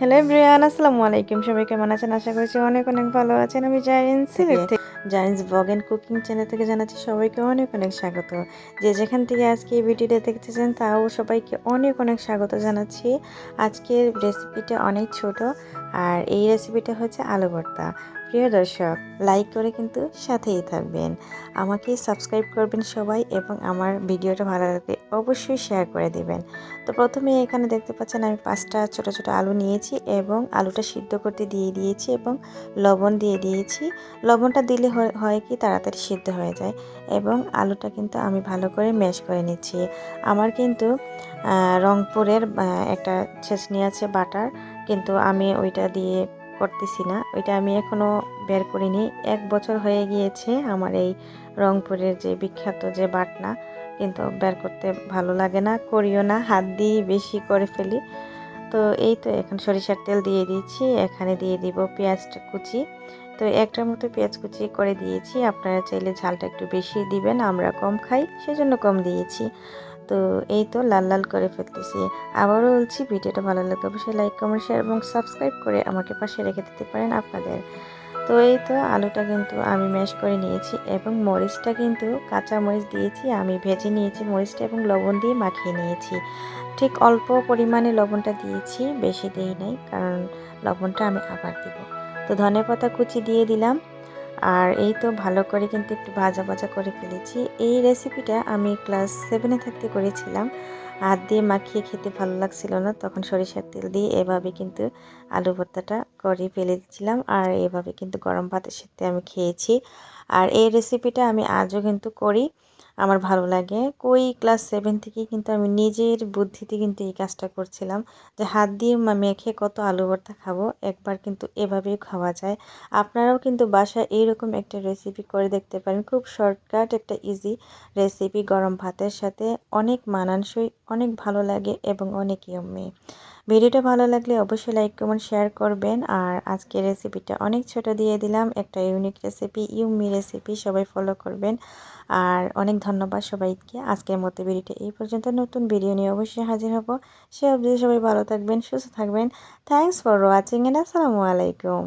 Hello Brian আসসালামু আলাইকুম। সবাই কেমন আছেন? আশা করছি অনেক অনেক ভালো আছেন। আমি জাইন সিলেট থেকে। ব্লগ অ্যান্ড কুকিং চ্যানেল থেকে জানাচ্ছি সবাইকে অনেক অনেক স্বাগত। যে যেখান থেকে আজকে এই ভিডিওটা দেখতেছেন, তাও সবাইকে অনেক অনেক স্বাগত জানাচ্ছি। আজকের রেসিপিটা অনেক ছোট। আর এই রেসিপিটা হচ্ছে আলু ভর্তা। প্রিয় দর্শক লাইক করে কিন্তু সাথেই থাকবেন। আমাকে সাবস্ক্রাইব করবেন সবাই এবং আমার ভিডিওটা ভালো লাগলে অবশ্যই শেয়ার করে দেবেন। তো প্রথমে এখানে দেখতে পাচ্ছেন আমি পাঁচটা ছোট ছোট আলু নিয়েছি এবং আলুটা সিদ্ধ করতে দিয়ে দিয়েছি এবং লবণ দিয়ে দিয়েছি। লবণটা দিলে হয়- কি তাড়াতাড়ি সিদ্ধ হয়ে যায় এবং আলুটা কিন্তু আমি ভালো করে ম্যাশ করে নিচ্ছি। আমার কিন্তু রংপুরের একটা ছেঁচনি আছে বাটার। কিন্তু আমি ওইটা দিয়ে করতেছি না। ওইটা আমি এখনও বের করিনি। এক বছর হয়ে গিয়েছে আমার এই রংপুরের যে বিখ্যাত যে বাটনা, কিন্তু বের করতে ভালো লাগে না, করিও না, হাত দিয়ে বেশি করে ফেলি। তো এই তো এখন সরিষার তেল দিয়ে দিয়েছি, এখানে দিয়ে দিব পেঁয়াজটা কুচি। তো একটার মতো পেঁয়াজ কুচি করে দিয়েছি, আপনারা চাইলে ঝালটা একটু বেশি দিবেন, আমরা কম খাই, সেজন্য কম দিয়েছি। তো এই তো লাল লাল করে ফেলতেছি। আবারও বলছি, ভিডিওটা ভালো লাগলে অবশ্যই লাইক কমেন্ট শেয়ার এবং সাবস্ক্রাইব করে আমাকে পাশে রেখে দিতে পারেন আপনাদের। তো এই তো আলুটা কিন্তু আমি ম্যাশ করে নিয়েছি এবং মরিচটা কিন্তু কাঁচা মরিচ দিয়েছি, আমি ভেজে নিয়েছি মরিচটা এবং লবণ দিয়ে মাখিয়ে নিয়েছি। ঠিক অল্প পরিমাণে লবণটা দিয়েছি, বেশি দিই নাই, কারণ লবণটা আমি আবার দিব। তো ধনে পাতা কুচি দিয়ে দিলাম। আর এই তো ভালো করে কিন্তু একটু ভাজা ভাজা করে ফেলেছি। এই রেসিপিটা আমি ক্লাস সেভেনে থাকতে করেছিলাম। হাত দিয়ে মাখিয়ে খেতে ভালো লাগছিল না, তখন সরিষার তেল দিয়ে এভাবে কিন্তু আলু ভর্তাটা করে ফেলেছিলাম আর এভাবে কিন্তু গরম ভাতের সাথে আমি খেয়েছি। আর এই রেসিপিটা আমি আজও কিন্তু করি। আমার ভালো লাগে। কই ক্লাস সেভেন থেকেই কিন্তু আমি নিজের বুদ্ধিতে কিন্তু এই কাজটা করছিলাম যে হাত দিয়ে মেখে কত আলু ভর্তা খাব, একবার কিন্তু এভাবেই খাওয়া যায়। আপনারাও কিন্তু বাসায় এইরকম একটা রেসিপি করে দেখতে পারেন। খুব শর্টকাট একটা ইজি রেসিপি গরম ভাতের সাথে। অনেক মানানসই, অনেক ভালো লাগে এবং অনেক ইয়ম্মি ভিডিওটা ভালো লাগলে অবশ্যই লাইক, কমেন্ট, শেয়ার করবেন। আর আজকে রেসিপিটা অনেক ছোট দিয়ে দিলাম। একটা ইউনিক রেসিপি, ইউমি রেসিপি, সবাই ফলো করবেন। আর অনেক ধন্যবাদ সবাইকে। আজকের মতো ভিডিওটা এই পর্যন্ত। নতুন ভিডিও নিয়ে অবশ্যই হাজির হব। সে অবধি সবাই ভালো থাকবেন, সুস্থ থাকবেন। থ্যাংকস ফর ওয়াচিং এন্ড আসসালামু আলাইকুম